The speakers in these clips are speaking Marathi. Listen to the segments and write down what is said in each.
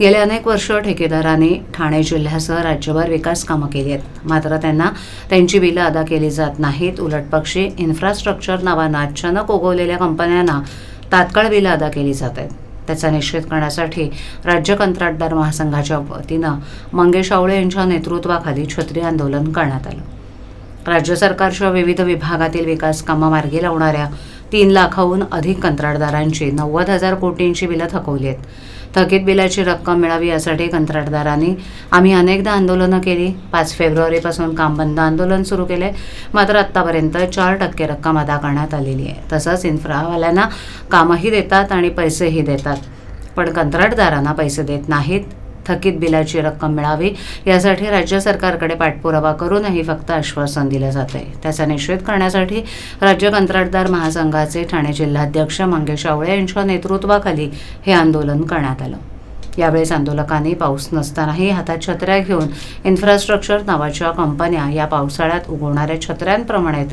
गेले अनेक वर्ष ठेकेदाराने ठाणे जिल्ह्यासह राज्यभर विकास कामं केली आहेत. मात्र त्यांना त्यांची बिलं अदा केली जात नाहीत. उलटपक्षी इन्फ्रास्ट्रक्चर नावानं अचानक उगवलेल्या कंपन्यांना तात्काळ बिलं अदा केली जात आहेत. त्याचा निषेध करण्यासाठी राज्य कंत्राटदार महासंघाच्या वतीनं मंगेश आवळे यांच्या नेतृत्वाखाली छत्री आंदोलन करण्यात आलं. राज्य सरकारच्या विविध विभागातील विकास कामं मार्गी लावणाऱ्या तीन लाखाहून अधिक कंत्राटदारांची नव्वद हजार कोटींची बिलं थकवली आहेत. थकीत बिलाची रक्कम मिळावी यासाठी कंत्राटदारांनी आम्ही अनेकदा आंदोलनं केली. पाच फेब्रुवारीपासून काम बंद आंदोलन सुरू केले. मात्र आत्तापर्यंत चार टक्के रक्कम अदा करण्यात आलेली आहे. तसंच इन्फ्रावाल्यांना कामंही देतात आणि पैसेही देतात. पण कंत्राटदारांना पैसे देत नाहीत. थकीत बिलाची रक्कम मिळावी यासाठी राज्य सरकारकडे पाठपुरावा करूनही फक्त आश्वासन दिलं जाते त्याचा निषेध करण्यासाठी राज्य कंत्राटदार महासंघाचे ठाणे जिल्हाध्यक्ष मंगेश आवळे यांच्या नेतृत्वाखाली हे आंदोलन करण्यात आलं. यावेळेस आंदोलकांनी पाऊस नसतानाही हातात छत्र्या घेऊन इन्फ्रास्ट्रक्चर नावाच्या कंपन्या या पावसाळ्यात उगवणाऱ्या छत्र्यांप्रमाणे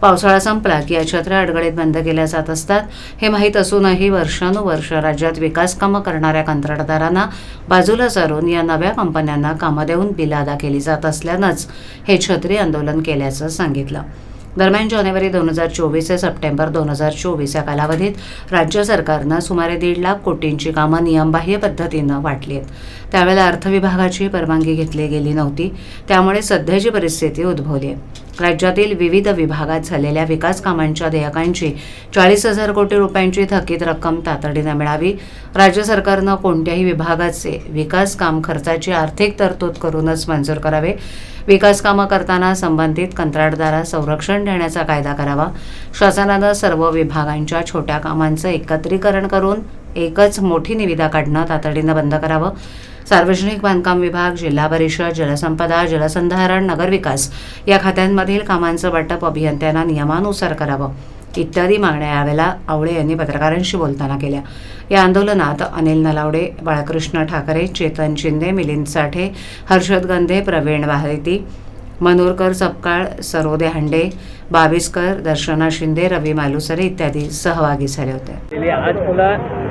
पावसाळा संपला की या छत्र्या अडगळीत बंद केल्या जात असतात. हे माहीत असूनही वर्षानुवर्ष राज्यात विकास कामं करणाऱ्या कंत्राटदारांना बाजूला सारून या नव्या कंपन्यांना कामं देऊन बिलं अदा केली जात असल्यानंच हे छत्री आंदोलन केल्याचं सांगितलं. दरम्यान जानेवारी दोन हजार चोवीस ते सप्टेंबर दोन हजार चोवीस या कालावधीत राज्य सरकारनं सुमारे दीड लाख कोटींची कामं नियमबाह्य पद्धतीनं वाटली आहेत त्यावेळेला अर्थविभागाची परवानगी घेतली गेली नव्हती. त्यामुळे सध्याची परिस्थिती उद्भवली आहे राज्यातील विविध विभागात झालेल्या विकास कामांच्या देयकांची चाळीस हजार कोटी रुपयांची थकीत रक्कम तातडीनं मिळावी. राज्य सरकारनं कोणत्याही विभागाचे विकास काम खर्चाची आर्थिक तरतूद करूनच मंजूर करावे. विकास कामं करताना संबंधित कंत्राटदारास संरक्षण देण्याचा कायदा करावा. शासनानं सर्व विभागांच्या छोट्या कामांचं एकत्रीकरण करून एकच मोठी निविदा काढणं तातडीनं बंद करावं. सार्वजनिक बांधकाम विभाग जिल्हा परिषद जलसंपदा जलसंधारण नगरविकास या खात्यांमधील कामांचं वाटप अभियंत्यांना नियमानुसार करावं इत्यादी मागण्या यावेळेला आवळे यांनी पत्रकारांशी बोलताना केल्या. या आंदोलनात अनिल नलावडे बाळकृष्ण ठाकरे चेतन शिंदे मिलिंद साठे हर्षद गंधे प्रवीण वाहती मनोरकर सपकाळ सरोदे हांडे बाविस्कर दर्शना शिंदे रवी मालुसरे इत्यादी सहभागी झाले होते. आज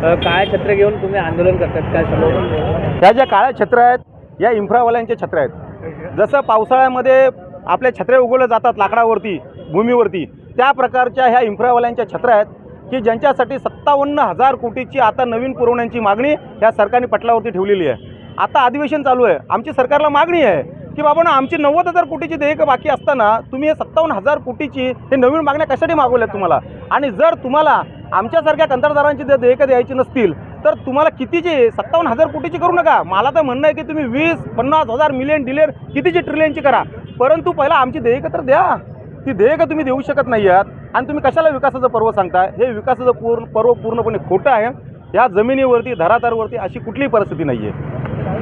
काळ्या छत्र घेऊन तुम्ही आंदोलन करतात? काय सर्व ह्या ज्या काळ्या छत्र आहेत या इन्फ्रावाल्यांच्या छत्र आहेत. जसं पावसाळ्यामध्ये आपल्या छत्र्या उगवल्या जातात लाकडावरती भूमीवरती त्या प्रकारच्या ह्या इन्फ्रावाल्यांच्या छत्र आहेत की ज्यांच्यासाठी सत्तावन्न हजार कोटीची आता नवीन पुरवण्याची मागणी ह्या सरकारने पटलावरती ठेवलेली आहे. आता अधिवेशन चालू आहे. आमची सरकारला मागणी आहे. की बाबा ना आमची नव्वद हजार कोटीची देयक बाकी असताना तुम्ही हे सत्तावन्न हजार कोटीची हे नवीन मागण्या कशासाठी मागवल्यात तुम्हाला? आणि जर तुम्हाला आमच्यासारख्या कंत्राटदारांची जर देयकं द्यायची नसतील तर तुम्हाला कितीची सत्तावन्न हजार कोटीची करू नका. मला तर म्हणणं आहे की तुम्ही वीस पन्नास हजार मिलियन डिलियन कितीची ट्रिलियनची करा. परंतु पहिला आमची देयकं तर द्या. ती देयकं तुम्ही देऊ शकत नाही आहात. आणि तुम्ही कशाला विकासाचं पर्व सांगताय? हे विकासाचं पूर्ण पर्व पूर्णपणे खोटं आहे. या जमिनीवरती धरातरवरती अशी कुठलीही परिस्थिती नाही आहे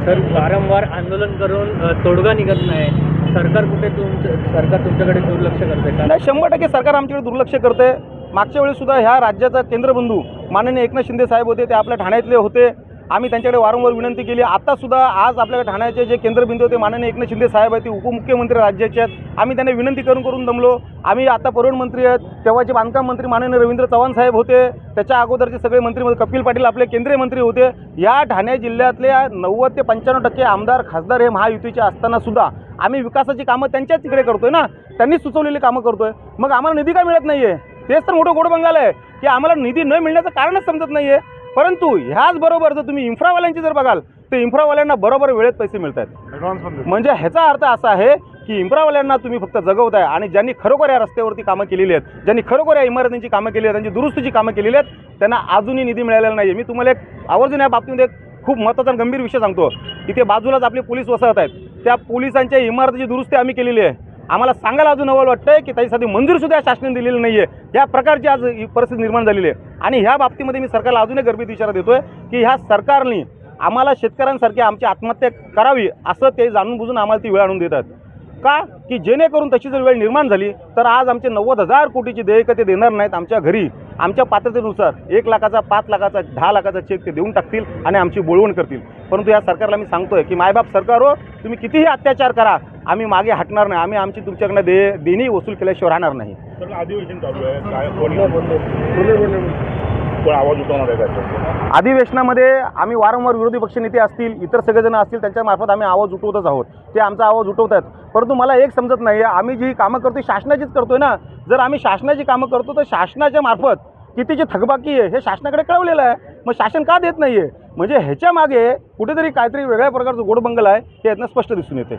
तर वारंवार आंदोलन करून तोडगा निघत नाही. सरकार कुठे तुमचं सरकार तुमच्याकडे दुर्लक्ष करते का? नाही शंभर टक्के सरकार आमच्याकडे दुर्लक्ष करते. मागच्या वेळी सुद्धा ह्या राज्याचा केंद्रबंधू माननीय एकनाथ शिंदे साहेब होते ते आपल्या ठाण्यातले होते. आम्ही त्यांच्याकडे वारंवार विनंती केली. आत्तासुद्धा आज आपल्याकडे ठाण्याचे जे केंद्रबिंदू होते माननीय एकनाथ शिंदे साहेब आहेत ते उपमुख्यमंत्री राज्याचे आहेत. आम्ही त्यांना विनंती करून करून दमलो. आम्ही आता परिवहन मंत्री आहेत तेव्हाचे बांधकाम मंत्री माननीय रवींद्र चव्हाण साहेब होते. त्याच्या अगोदरचे सगळे मंत्री म्हणजे कपिल पाटील आपले केंद्रीय मंत्री होते. या ठाणे जिल्ह्यातल्या नव्वद ते पंच्याण्णव टक्के आमदार खासदार हे महायुतीचे असतानासुद्धा आम्ही विकासाची कामं त्यांच्याच तिकडे करतोय ना? त्यांनी सुचवलेली कामं करतोय. मग आम्हाला निधी का मिळत नाही आहे तेच तर मोठं गोड बंगाल आहे. की आम्हाला निधी न मिळण्याचं कारणच समजत नाही आहे परंतु ह्याच बरोबर जर तुम्ही इन्फ्रावाल्यांची जर बघाल तर इन्फ्रावाल्यांना बरोबर वेळेत पैसे मिळत आहेत म्हणजे ह्याचा अर्थ असा आहे की इन्फ्रावाल्यांना तुम्ही फक्त जगवताय आणि ज्यांनी खरोखर या रस्त्यावरती कामं केलेली आहेत ज्यांनी खरोखर या इमारतींची कामं केली आहेत त्यांची दुरुस्तीची कामं केलेली आहेत त्यांना अजूनही निधी मिळालेला नाही मी तुम्हाला एक आवर्जून या बाबतीमध्ये एक खूप महत्त्वाचा आणि गंभीर विषय सांगतो. इथे बाजूलाच आपले पोलीस वसळत आहेत. त्या पोलिसांच्या इमारतीची दुरुस्ती आम्ही केलेली आहे. आम्हाला सांगायला अजून नवल वाटतंय की त्याच्यासाठी मंजूरसुद्धा शासनाने दिलेली नाही आहे या प्रकारची आज ही परिस्थिती निर्माण झालेली आहे. आणि ह्या बाबतीमध्ये मी सरकारला अजून एक गर्भित इशारा देतोय की ह्या सरकारने आम्हाला शेतकऱ्यांसारखी आमची आत्महत्या करावी असं ते जाणून बुजून आम्हाला ती वेळ आणून देतात का? की जेणेकरून तशी जर वेळ निर्माण झाली तर आज आमचे नव्वद हजार कोटीची देयकं ते देणार नाहीत आमच्या घरी. आमच्या पात्रतेनुसार एक लाखाचा पाच लाखाचा दहा लाखाचा चेक ते देऊन टाकतील आणि आमची बोलवण करतील. परंतु या सरकारला मी सांगतोय की मायबाप सरकार हो तुम्ही कितीही अत्याचार करा आम्ही मागे हटणार नाही. आम्ही आमची तुमच्याकडनं दे देणी वसूल केल्याशिवाय राहणार नाही. सगळं अधिवेशन चालू आहे. काय कोणी कोण आवाज उठवणार आहे त्याच्यावर? अधिवेशनामध्ये आम्ही वारंवार विरोधी पक्षनेते असतील इतर सगळेजण असतील त्यांच्यामार्फत आम्ही आवाज उठवतच आहोत. ते आमचा आवाज उठवत आहेत परंतु मला एक समजत नाही आहे आम्ही जी कामं करतोय शासनाचीच करतोय ना? जर आम्ही शासनाची कामं करतो तर शासनाच्या मार्फत किती जी थकबाकी आहे हे शासनाकडे कळवलेलं आहे. मग शासन का देत नाही आहे म्हणजे ह्याच्या मागे कुठेतरी काहीतरी वेगळ्या प्रकारचं गोडबंगल आहे हे यातनं स्पष्ट दिसून येते.